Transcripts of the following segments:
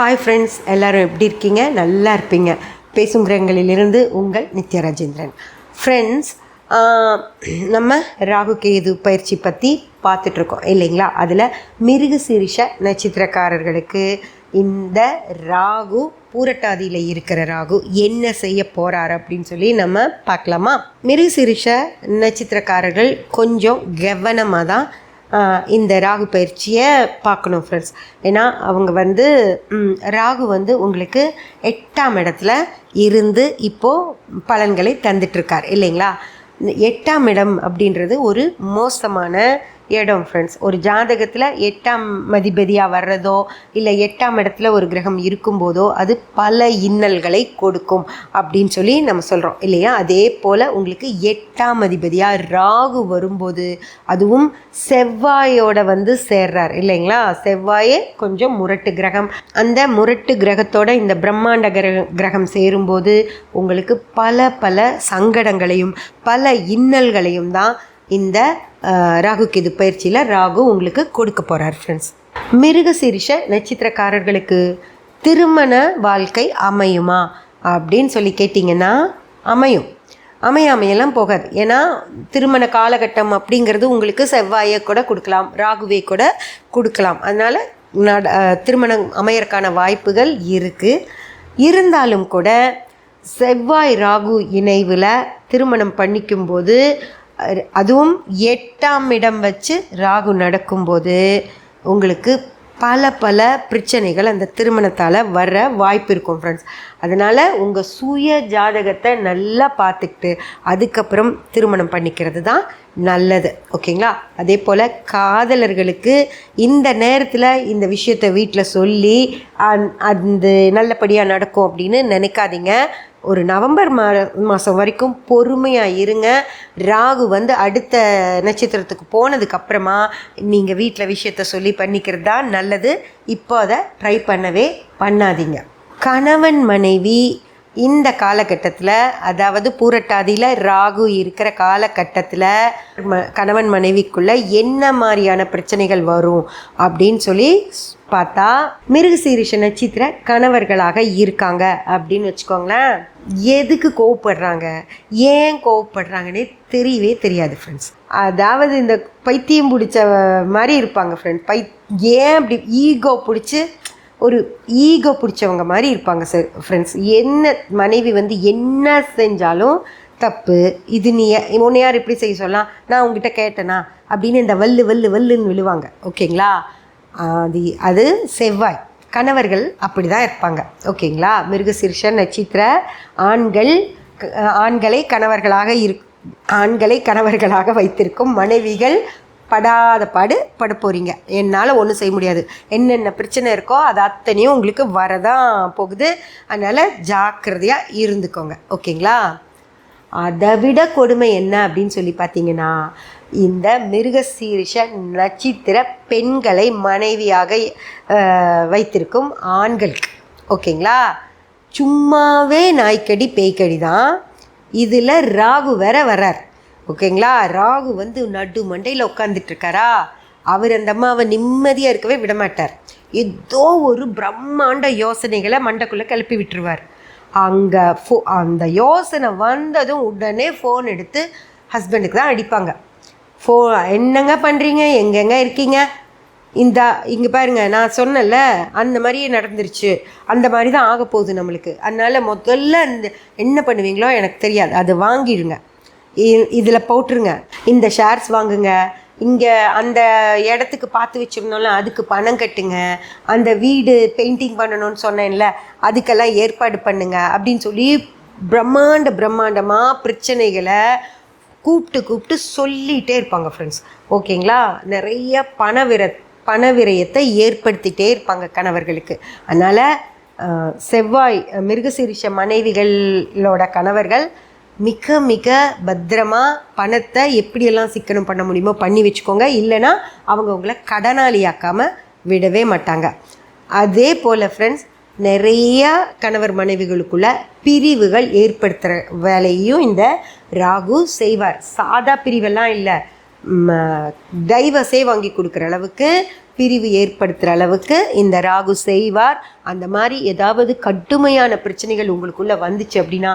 Hi friends எல்லோரும் எப்படி இருக்கீங்க? நல்லா இருப்பீங்க. பேசும் கிரகங்களிலிருந்து உங்கள் நித்ய ராஜேந்திரன் ஃப்ரெண்ட்ஸ் நம்ம ராகு கேது பயிற்சி பற்றி பார்த்துட்ருக்கோம் இல்லைங்களா? அதில் மிருக சிரிஷ நட்சத்திரக்காரர்களுக்கு இந்த ராகு பூரட்டாதியில் இருக்கிற ராகு என்ன செய்ய போகிறார் அப்படின்னு சொல்லி நம்ம பார்க்கலாமா? மிருக சிரிஷ நட்சத்திரக்காரர்கள் கொஞ்சம் கவனமாக தான் இந்த ராகு பயிற்சியை பார்க்கணும் ஃப்ரெண்ட்ஸ் ஏன்னா அவங்க வந்து ராகு வந்து உங்களுக்கு எட்டாம் இடத்துல இருந்து இப்போது பலன்களை தந்துட்டுருக்கார் இல்லைங்களா? எட்டாம் இடம் அப்படின்றது ஒரு மோசமான இடம் ஃப்ரெண்ட்ஸ் ஒரு ஜாதகத்தில் எட்டாம் மதிபதியாக வர்றதோ இல்லை எட்டாம் இடத்துல ஒரு கிரகம் இருக்கும்போதோ அது பல இன்னல்களை கொடுக்கும் அப்படின்னு சொல்லி நம்ம சொல்கிறோம் இல்லையா? அதே போல் உங்களுக்கு எட்டாம் அதிபதியாக ராகு வரும்போது அதுவும் செவ்வாயோட வந்து சேர்றார். இல்லைங்களா? செவ்வாயே கொஞ்சம் முரட்டு கிரகம். அந்த முரட்டு கிரகத்தோட இந்த பிரம்மாண்ட கிரக கிரகம் சேரும்போது உங்களுக்கு பல பல சங்கடங்களையும் பல இன்னல்களையும் தான் இந்த ராகு கேது பயிற்சியில் ராகு உங்களுக்கு கொடுக்க போகிறார் ஃப்ரெண்ட்ஸ் மிருக சிரிஷ நட்சத்திரக்காரர்களுக்கு திருமண வாழ்க்கை அமையுமா? அப்படின்னு சொல்லி கேட்டிங்கன்னா அமையும். அமையாமையெல்லாம் போகாது. ஏன்னா திருமண காலகட்டம் அப்படிங்கிறது உங்களுக்கு செவ்வாயை கூட கொடுக்கலாம் ராகுவே கூட கொடுக்கலாம். அதனால் நட திருமணம் அமையறக்கான வாய்ப்புகள் இருக்குது இருந்தாலும் கூட செவ்வாய் ராகு இணைவில் திருமணம் பண்ணிக்கும்போது அதுவும் எட்டாம் இடம் வச்சு ராகு நடக்கும்போது உங்களுக்கு பல பல பிரச்சனைகள் அந்த திருமணத்தால் வர வாய்ப்பு இருக்கும் ஃப்ரெண்ட்ஸ் அதனால் உங்கள் சுய ஜாதகத்தை நல்லா பார்த்துக்கிட்டு அதுக்கப்புறம் திருமணம் பண்ணிக்கிறது தான் நல்லது. ஓகேங்களா அதே போல் காதலர்களுக்கு இந்த நேரத்தில் இந்த விஷயத்தை வீட்டில் சொல்லி அந்- அந்த நல்லபடியாக நடக்கும் அப்படின்னு நினைக்காதீங்க. ஒரு நவம்பர் மா மாதம் வரைக்கும் பொறுமையாக இருங்க. ராகு வந்து அடுத்த நட்சத்திரத்துக்கு போனதுக்கப்புறமா நீங்கள் வீட்டில் விஷயத்த சொல்லி பண்ணிக்கிறது தான் நல்லது. இப்போ அதை ட்ரை பண்ணவே பண்ணாதீங்க. கணவன் மனைவி இந்த காலகட்டத்தில் அதாவது பூரட்டாதியில் ராகு இருக்கிற காலகட்டத்தில் ம கணவன் மனைவிக்குள்ளே என்ன மாதிரியான பிரச்சனைகள் வரும் அப்படின்னு சொல்லி பார்த்தா மிருகசீரிஷ நட்சத்திர கணவர்களாக இருக்காங்க அப்படின்னு வச்சுக்கோங்களேன். எதுக்கு கோவப்படுறாங்க? ஏன் கோவப்படுறாங்கன்னே தெரியவே தெரியாது ஃப்ரெண்ட்ஸ் அதாவது இந்த பைத்தியம் பிடிச்ச மாதிரி இருப்பாங்க ஃப்ரெண்ட் பை ஏன் அப்படி ஈகோ பிடிச்சி ஒரு ஈகோ பிடிச்சவங்க மாதிரி இருப்பாங்க சார் ஃப்ரெண்ட்ஸ் என்ன மனைவி வந்து என்ன செஞ்சாலும் தப்பு இது நீ ஏ- உன்னை யார் இப்படி செய்ய சொல்லலாம் நான் உங்ககிட்ட கேட்டேனா? அப்படின்னு இந்த வல்லு வல்லு வல்லுன்னு விழுவாங்க. ஓகேங்களா? அது அது செவ்வாய். கணவர்கள் அப்படி தான் இருப்பாங்க. ஓகேங்களா? மிருகசீர்ஷ நட்சத்திர ஆண்கள் ஆண்களை கணவர்களாக இரு ஆண்களை கணவர்களாக வைத்திருக்கும் மனைவிகள் படாத பாடு பட போகிறீங்க என்னால் ஒன்றும் செய்ய முடியாது. என்னென்ன பிரச்சனை இருக்கோ அது அத்தனையும் உங்களுக்கு வரதான் போகுது. அதனால் ஜாக்கிரதையாக இருந்துக்கோங்க. ஓகேங்களா? அதை விட கொடுமை என்ன அப்படின்னு சொல்லி பார்த்தீங்கன்னா இந்த மிருகசீரிஷ நட்சத்திர பெண்களை மனைவியாக வைத்திருக்கும் ஆண்களுக்கு. ஓகேங்களா? சும்மாவே நாய்க்கடி பேய்க்கடி தான். இதில் ராகு வேற வரார் ஓகேங்களா? ராகு வந்து நடு மண்டையில் உட்காந்துட்ருக்காரா அவர் அந்த அம்மாவை நிம்மதியாக இருக்கவே விட மாட்டார் ஏதோ ஒரு பிரம்மாண்ட யோசனைகளை மண்டைக்குள்ளே கிளப்பி விட்டுருவார். அங்கே ஃபோ அந்த யோசனை வந்ததும் உடனே ஃபோன் எடுத்து ஹஸ்பண்டுக்கு தான் அடிப்பாங்க. ஃபோ என்னங்க பண்ணுறீங்க எங்கெங்க இருக்கீங்க? இந்த இங்கே பாருங்க நான் சொன்னேன்ல அந்த மாதிரியே நடந்துருச்சு. அந்த மாதிரி தான் ஆக போகுது நம்மளுக்கு. அதனால் முதல்ல இந்த என்ன பண்ணுவீங்களோ எனக்கு தெரியாது. அதை வாங்கிடுங்க. இதில் போட்டுருங்க. இந்த ஷேர்ஸ் வாங்குங்க. இங்கே அந்த இடத்துக்கு பார்த்து வச்சிருந்தோம்ல அதுக்கு பணம் கட்டுங்க. அந்த வீடு பெயிண்டிங் பண்ணணும்னு சொன்னேன்ல அதுக்கெல்லாம் ஏற்பாடு பண்ணுங்க. அப்படின்னு சொல்லி பிரம்மாண்ட பிரம்மாண்டமாக பிரச்சனைகளை கூப்பிட்டு கூப்பிட்டு சொல்லிகிட்டே இருப்பாங்க ஃப்ரெண்ட்ஸ் ஓகேங்களா? நிறைய பண விர பண விரயத்தை ஏற்படுத்திட்டே இருப்பாங்க கணவர்களுக்கு. அதனால் செவ்வாய் மிருகசீரிஷ மனைவிகளோட கணவர்கள் மிக மிக பத்திரமா பணத்தை எப்படியெல்லாம் சிக்கனம் பண்ண முடியுமோ பண்ணி வச்சுக்கோங்க. இல்லைன்னா அவங்க உங்களை கடனாளியாக்காமல் விடவே மாட்டாங்க. அதே போல் ஃப்ரெண்ட்ஸ் நிறையா கணவர் மனைவிகளுக்குள்ள பிரிவுகள் ஏற்படுத்துகிற வேலையும் இந்த ராகு செய்வார். சாதா பிரிவெல்லாம் இல்லை. டைவர்ஸே வாங்கி கொடுக்குற அளவுக்கு பிரிவு ஏற்படுத்துகிற அளவுக்கு இந்த ராகு செய்வார். அந்த மாதிரி ஏதாவது கடுமையான பிரச்சனைகள் உங்களுக்குள்ளே வந்துச்சு அப்படின்னா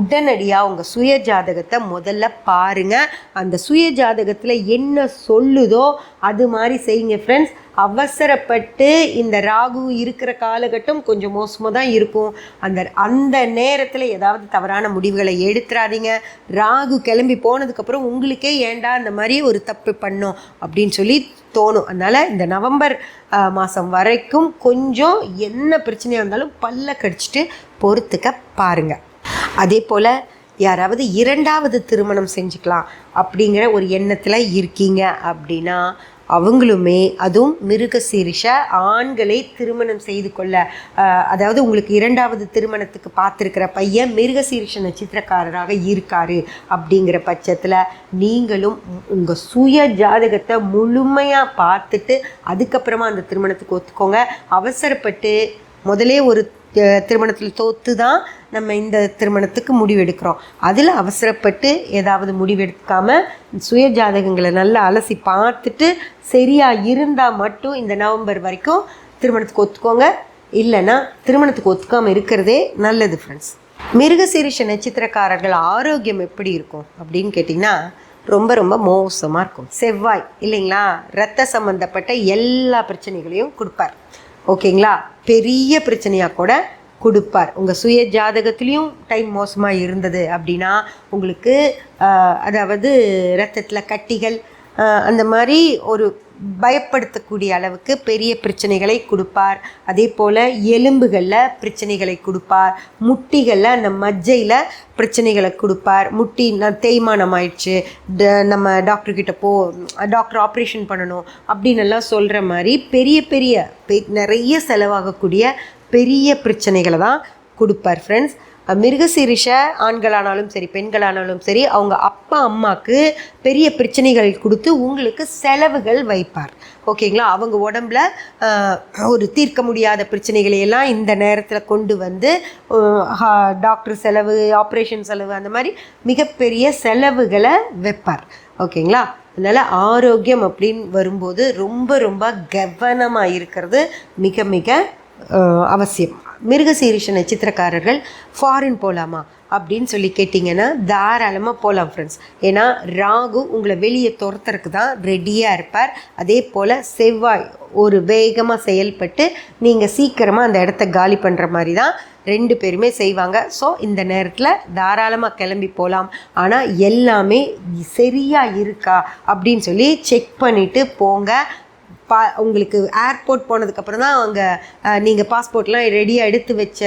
உடனடியாக உங்கள் சுய ஜாதகத்தை முதல்ல பாருங்கள் அந்த சுய ஜாதகத்தில் என்ன சொல்லுதோ அது மாதிரி செய்யுங்க ஃப்ரெண்ட்ஸ் அவசரப்பட்டு இந்த ராகு இருக்கிற காலகட்டம் கொஞ்சம் மோசமாக தான் இருக்கும். அந்த அந்த நேரத்தில் ஏதாவது தவறான முடிவுகளை எடுத்துறாதீங்க. ராகு கிளம்பி போனதுக்கப்புறம் உங்களுக்கே ஏண்டா இந்த மாதிரி ஒரு தப்பு பண்ணோம் அப்படின்னு சொல்லி தோணும். அதனால் இந்த நவம்பர் மாதம் வரைக்கும் கொஞ்சம் என்ன பிரச்சனையாக இருந்தாலும் பல்ல கடிச்சிட்டு பொறுத்துக்க பாருங்கள் அதே போல் யாராவது இரண்டாவது திருமணம் செஞ்சுக்கலாம் அப்படிங்கிற ஒரு எண்ணத்தில் இருக்கீங்க அப்படின்னா அவங்களுமே அதுவும் மிருக சீரிஷ ஆண்களை திருமணம் செய்து கொள்ள அதாவது உங்களுக்கு இரண்டாவது திருமணத்துக்கு பார்த்துருக்கிற பையன் மிருக சீரிஷ நட்சத்திரக்காரராக இருக்காரு அப்படிங்கிற பட்சத்தில் நீங்களும் உங்கள் சுய ஜாதகத்தை முழுமையாக பார்த்துட்டு அதுக்கப்புறமா அந்த திருமணத்துக்கு ஒத்துக்கோங்க. அவசரப்பட்டு முதலே ஒரு திருமணத்தில் தோற்று தான் நம்ம இந்த திருமணத்துக்கு முடிவெடுக்கிறோம். அதில் அவசரப்பட்டு ஏதாவது முடிவெடுக்காமல் சுய ஜாதகங்களை நல்லா அலசி பார்த்துட்டு சரியாக இருந்தால் மட்டும் இந்த நவம்பர் வரைக்கும் திருமணத்துக்கு ஒத்துக்கோங்க. இல்லைன்னா திருமணத்துக்கு ஒத்துக்காமல் இருக்கிறதே நல்லது ஃப்ரெண்ட்ஸ் மிருகசீரிஷ நட்சத்திரக்காரர்கள் ஆரோக்கியம் எப்படி இருக்கும் அப்படின்னு கேட்டிங்கன்னா ரொம்ப ரொம்ப மோசமாக இருக்கும். செவ்வாய் இல்லைங்களா? ரத்த சம்மந்தப்பட்ட எல்லா பிரச்சனைகளையும் கொடுப்பார். ஓகேங்களா? பெரிய பிரச்சனையாக கூட கொடுப்பார். உங்கள் சுய ஜாதகத்துலேயும் டைம் மோசமாக இருந்தது அப்படின்னா உங்களுக்கு அதாவது ரத்தத்தில் கட்டிகள் அந்த மாதிரி ஒரு பயப்படுத்தக்கூடிய அளவுக்கு பெரிய பிரச்சனைகளை கொடுப்பார். அதே போல் எலும்புகளில் பிரச்சனைகளை கொடுப்பார். முட்டிகளில் அந்த மஜ்ஜையில் பிரச்சனைகளை கொடுப்பார். முட்டி தேய்மானம் ஆயிடுச்சு. நம்ம டாக்டர்கிட்ட போ டாக்டர் ஆப்ரேஷன் பண்ணணும் அப்படின்னு எல்லாம் சொல்கிற மாதிரி பெரிய பெரிய நிறைய செலவாகக்கூடிய பெரிய பிரச்சனைகளை தான் கொடுப்பார் ஃப்ரெண்ட்ஸ் மிருகசீரிஷ ஆண்களானாலும் சரி பெண்களானாலும் சரி அவங்க அப்பா அம்மாவுக்கு பெரிய பிரச்சனைகள் கொடுத்து உங்களுக்கு செலவுகள் வைப்பார். ஓகேங்களா? அவங்க உடம்புல ஒரு தீர்க்க முடியாத பிரச்சனைகளையெல்லாம் இந்த நேரத்தில் கொண்டு வந்து டாக்டர் செலவு ஆப்ரேஷன் செலவு அந்த மாதிரி மிகப்பெரிய செலவுகளை வைப்பார். ஓகேங்களா? அதனால் ஆரோக்கியம் அப்படின்னு வரும்போது ரொம்ப ரொம்ப கவனமாக இருக்கிறது மிக மிக அவசியம். மிருகசீரிஷ நட்சத்திரக்காரர்கள் ஃபாரின் போகலாமா அப்படின்னு சொல்லி கேட்டிங்கன்னா தாராளமாக போகலாம் ஃப்ரெண்ட்ஸ் ஏன்னா ராகு உங்களை வெளியே துரத்துறதுக்கு தான் ரெடியாக இருப்பார். அதே போல் செவ்வாய் ஒரு வேகமாக செயல்பட்டு நீங்கள் சீக்கிரமாக அந்த இடத்த காலி பண்ணுற மாதிரி தான் ரெண்டு பேருமே செய்வாங்க. ஸோ இந்த நேரத்தில் தாராளமாக கிளம்பி போகலாம் ஆனால் எல்லாமே சரியாக இருக்கா அப்படின்னு சொல்லி செக் பண்ணிவிட்டு போங்க. பா உங்களுக்கு ஏர்போர்ட் போனதுக்கப்புறம் தான் அங்கே நீங்கள் பாஸ்போர்ட்லாம் ரெடியாக எடுத்து வச்ச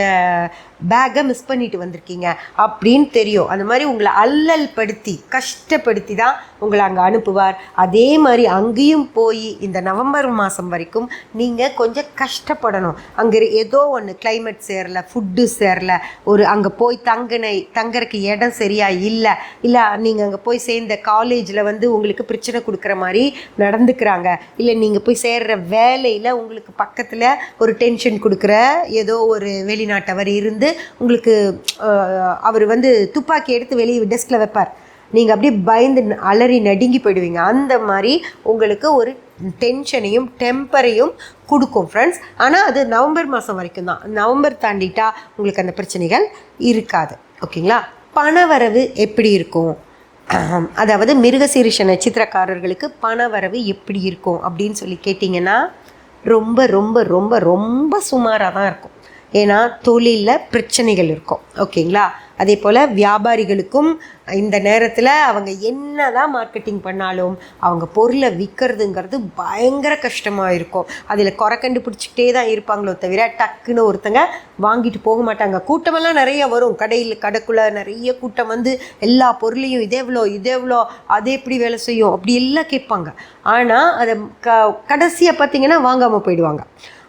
பேக்கை மிஸ் பண்ணிட்டு வந்திருக்கீங்க அப்படின்னு தெரியும். அந்த மாதிரி உங்களை அல்லல் படுத்தி கஷ்டப்படுத்தி தான் உங்களை அங்கே அனுப்புவார். அதே மாதிரி அங்கேயும் போய் இந்த நவம்பர் மாதம் வரைக்கும் நீங்கள் கொஞ்சம் கஷ்டப்படணும். அங்கே ஏதோ ஒன்று கிளைமேட் சேரல ஃபுட்டு சேரல ஒரு அங்கே போய் தங்கினை தங்கறதுக்கு இடம் சரியாக இல்லை இல்லை நீங்கள் அங்கே போய் சேர்ந்த காலேஜில் வந்து உங்களுக்கு பிரச்சனை கொடுக்குற மாதிரி நடந்துக்கிறாங்க. இல்லை நீங்கள் போய் சேர்கிற வேலையில் உங்களுக்கு பக்கத்தில் ஒரு டென்ஷன் கொடுக்குற ஏதோ ஒரு வெளிநாட்டவர் இருந்து உங்களுக்கு அவர் வந்து துப்பாக்கி எடுத்து வெளியே டெஸ்கில் வைப்பார். நீங்கள் அப்படியே பயந்து அலறி நடுங்கி போயிடுவீங்க. அந்த மாதிரி உங்களுக்கு ஒரு டென்ஷனையும் டெம்பரையும் கொடுக்கும் ஃப்ரெண்ட்ஸ் ஆனால் அது நவம்பர் மாதம் வரைக்கும் தான். நவம்பர் தாண்டிட்டா உங்களுக்கு அந்த பிரச்சனைகள் இருக்காது. ஓகேங்களா? பணவரவு எப்படி இருக்கும்? அதாவது மிருகசீரிஷ நட்சத்திரக்காரர்களுக்கு பணவரவு எப்படி இருக்கும் அப்படின்னு சொல்லி கேட்டிங்கன்னா ரொம்ப ரொம்ப ரொம்ப ரொம்ப சுமாராக தான் இருக்கும். ஏன்னா தொழிலில் பிரச்சனைகள் இருக்கும். ஓகேங்களா? அதே போல் வியாபாரிகளுக்கும் இந்த நேரத்தில் அவங்க என்ன தான் மார்க்கெட்டிங் பண்ணாலும் அவங்க பொருளை விற்கிறதுங்கிறது பயங்கர கஷ்டமாக இருக்கும். அதில் குறை கண்டுபிடிச்சிக்கிட்டே தான் இருப்பாங்களோ தவிர டக்குன்னு ஒருத்தங்க வாங்கிட்டு போக மாட்டாங்க. கூட்டமெல்லாம் நிறைய வரும். கடையில் கடைக்குள்ளே நிறைய கூட்டம் வந்து எல்லா பொருளையும் இதே எவ்வளோ இதே எவ்வளோ அது எப்படி வேலை செய்யும்? அப்படி எல்லாம் கேட்பாங்க. ஆனால் அதை க கடைசியாக பார்த்தீங்கன்னா வாங்காமல் போயிடுவாங்க.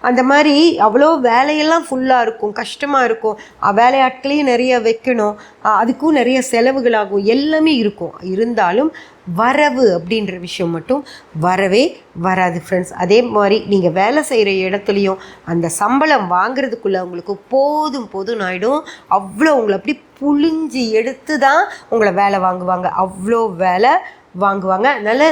அந்த மாதிரி அவ்வளோ வேலையெல்லாம் ஃபுல்லாக இருக்கும் கஷ்டமாக இருக்கும். வேலையாட்களையும் நிறைய வைக்கணும். அதுக்கும் நிறைய செலவுகளாகும். எல்லாமே இருக்கும். இருந்தாலும் வரவு அப்படின்ற விஷயம் மட்டும் வரவே வராது ஃப்ரெண்ட்ஸ் அதே மாதிரி நீங்கள் வேலை செய்கிற இடத்துலையும் அந்த சம்பளம் வாங்குறதுக்குள்ளே உங்களுக்கு போதும் போதும் ஆகிடும் அவ்வளோ உங்களை அப்படி புழிஞ்சு எடுத்து தான் உங்களை வேலை வாங்குவாங்க. அவ்வளோ வேலை வாங்குவாங்க. அதனால்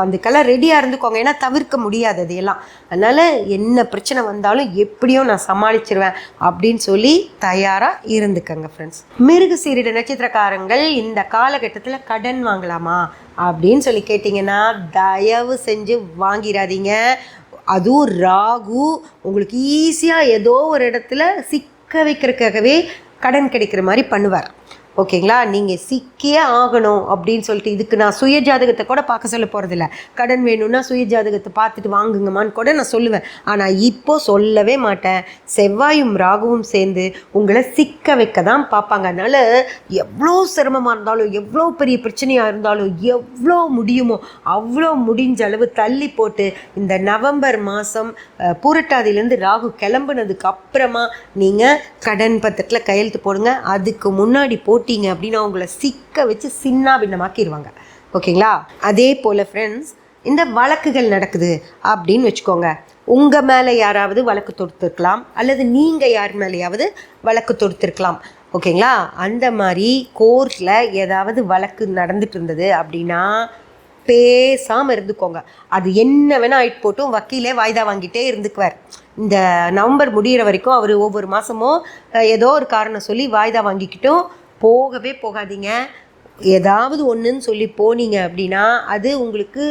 அந்த அதுக்கெல்லாம் ரெடியாக இருந்துக்கோங்க. ஏன்னா தவிர்க்க முடியாது அது எல்லாம் அதனால் என்ன பிரச்சனை வந்தாலும் எப்படியும் நான் சமாளிச்சிருவேன் அப்படின்னு சொல்லி தயாராக இருந்துக்கங்க ஃப்ரெண்ட்ஸ் மிருக சீரிட நட்சத்திரக்காரங்கள் இந்த காலகட்டத்தில் கடன் வாங்கலாமா அப்படின்னு சொல்லி கேட்டிங்கன்னா தயவு செஞ்சு வாங்கிடாதீங்க அதுவும் ராகு உங்களுக்கு ஈஸியாக ஏதோ ஒரு இடத்துல சிக்க வைக்கிறதுக்காகவே கடன் கிடைக்கிற மாதிரி பண்ணுவார். ஓகேங்களா? நீங்கள் சிக்கியே ஆகணும் அப்படின்னு சொல்லிட்டு இதுக்கு நான் சுய ஜாதகத்தை கூட பார்க்க சொல்ல போகிறதில்ல கடன் வேணும்னா சுய ஜாதகத்தை பார்த்துட்டு வாங்குங்கம்மான்னு கூட நான் சொல்லுவேன். ஆனால் இப்போ சொல்லவே மாட்டேன். செவ்வாயும் ராகுவும் சேர்ந்து உங்களை சிக்க வைக்க தான் பார்ப்பாங்க. அதனால் எவ்வளோ சிரமமாக இருந்தாலும் எவ்வளோ பெரிய பிரச்சனையாக இருந்தாலும் எவ்வளோ முடியுமோ அவ்வளோ முடிஞ்ச அளவு தள்ளி போட்டு இந்த நவம்பர் மாதம் பூரட்டாதியிலேருந்து ராகு கிளம்புனதுக்கு அப்புறமா நீங்கள் கடன் பத்திரத்தில் கையெழுத்து போடுங்க. அதுக்கு முன்னாடி போட்டு போட்டீங்க அப்படின்னா அவங்கள சிக்க வச்சு சின்ன பின்னமாக்கிடுவாங்க ஓகேங்களா? அதே போல் ஃப்ரெண்ட்ஸ் இந்த வழக்குகள் நடக்குது அப்படின்னு வச்சுக்கோங்க. உங்கள் மேலே யாராவது வழக்கு தொடுத்துருக்கலாம் அல்லது நீங்கள் யார் மேலேயாவது வழக்கு தொடுத்துருக்கலாம். ஓகேங்களா? அந்த மாதிரி கோர்ட்டில் ஏதாவது வழக்கு நடந்துட்டு இருந்தது அப்படின்னா பேசாமல் இருந்துக்கோங்க. அது என்ன வேணால் ஆயிட்டு போட்டும் வக்கீலே வாய்தா வாங்கிட்டே இருந்துக்குவார். இந்த நவம்பர் முடியிற வரைக்கும் அவர் ஒவ்வொரு மாதமும் ஏதோ ஒரு காரணம் சொல்லி வாய்தா வாங்கிக்கிட்டும் போகவே போகாதீங்க. ஏதாவது ஒன்றுன்னு சொல்லி போனீங்க அப்படின்னா அது உங்களுக்கு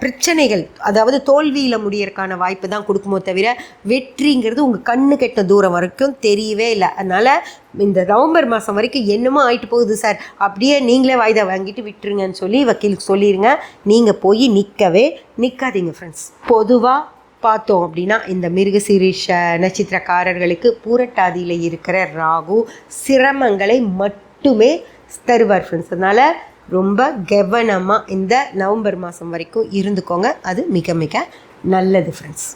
பிரச்சனைகள் அதாவது தோல்வியில் முடியறக்கான வாய்ப்பு தான் கொடுக்குமோ தவிர வெற்றிங்கிறது உங்கள் கண்ணு கெட்ட தூரம் வரைக்கும் தெரியவே இல்லை. அதனால் இந்த நவம்பர் மாதம் வரைக்கும் என்னமோ ஆயிட்டு போகுது சார். அப்படியே நீங்களே வாய்தா வாங்கிட்டு விட்டுருங்கன்னு சொல்லி வக்கீலுக்கு சொல்லிடுங்க நீங்கள் போய் நிற்கவே நிற்காதீங்க ஃப்ரெண்ட்ஸ் பொதுவாக பார்த்தோம் அப்படின்னா இந்த மிருகசீரிஷ நட்சத்திரக்காரர்களுக்கு பூரட்டாதியில் இருக்கிற ராகு சிரமங்களை மட்டுமே தருவார் ஃப்ரெண்ட்ஸ் அதனால் ரொம்ப கவனமாக இந்த நவம்பர் மாதம் வரைக்கும் இருந்துக்கோங்க. அது மிக மிக நல்லது ஃப்ரெண்ட்ஸ்